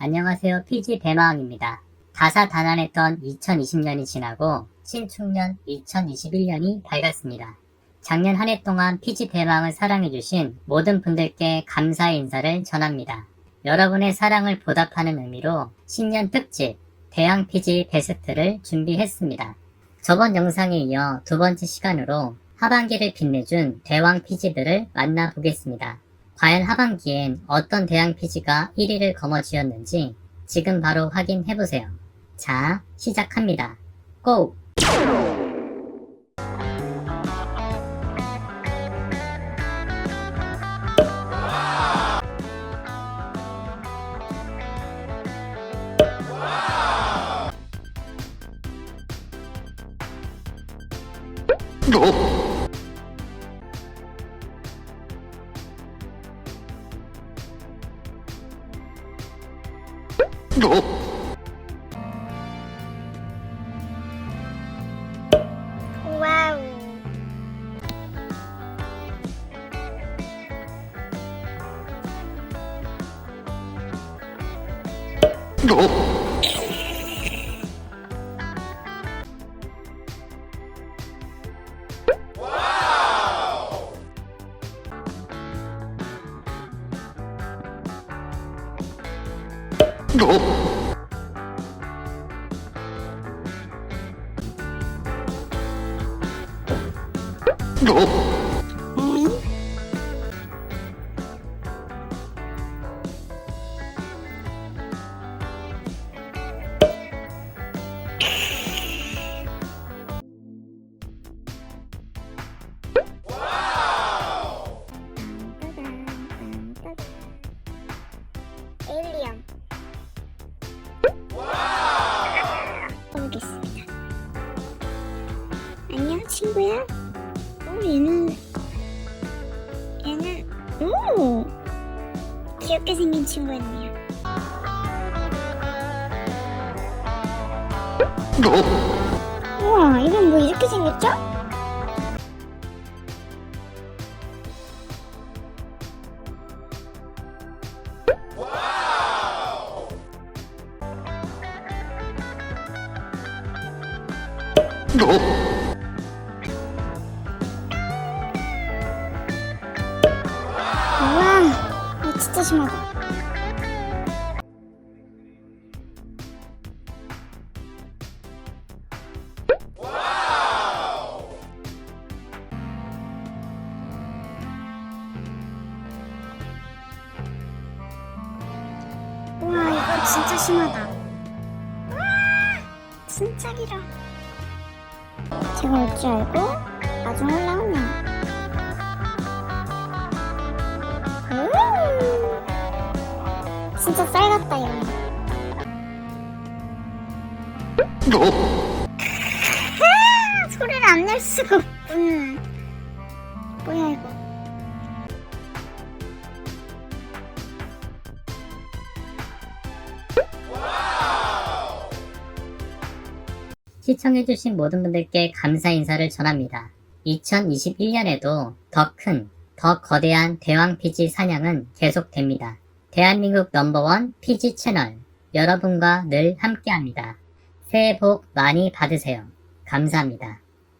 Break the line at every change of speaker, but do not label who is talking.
안녕하세요. PG 대마왕입니다. 다사다난했던 2020년이 지나고 신축년 2021년이 밝았습니다. 작년 한 해 동안 PG 대마왕을 사랑해주신 모든 분들께 감사의 인사를 전합니다. 여러분의 사랑을 보답하는 의미로 신년 특집 대왕 PG 베스트를 준비했습니다. 저번 영상에 이어 두 번째 시간으로 하반기를 빛내준 대왕 PG들을 만나보겠습니다. 과연 하반기엔 어떤 대왕 PG가 1위를 거머쥐었는지 지금 바로 확인해보세요. 자, 시작합니다. 고!
와우. 오잉? 친구야. 어, 얘는 얘는 오 귀엽게 생긴 친구였네요. 우와 이건 뭐 이렇게 생겼죠? 우와 이 진짜 심하다. 진짜 심하다. 와 진짜 길어. 제가 올 줄 알고 나중 올라오네. 진짜 쌀 같다 얘는. 아, 소리를 안 낼 수가 없군. 뭐야 이거?
시청해주신 모든 분들께 감사 인사를 전합니다. 2021년에도 더 큰, 더 거대한 대왕 PG 사냥은 계속됩니다. 대한민국 넘버원 PG 채널, 여러분과 늘 함께합니다. 새해 복 많이 받으세요. 감사합니다.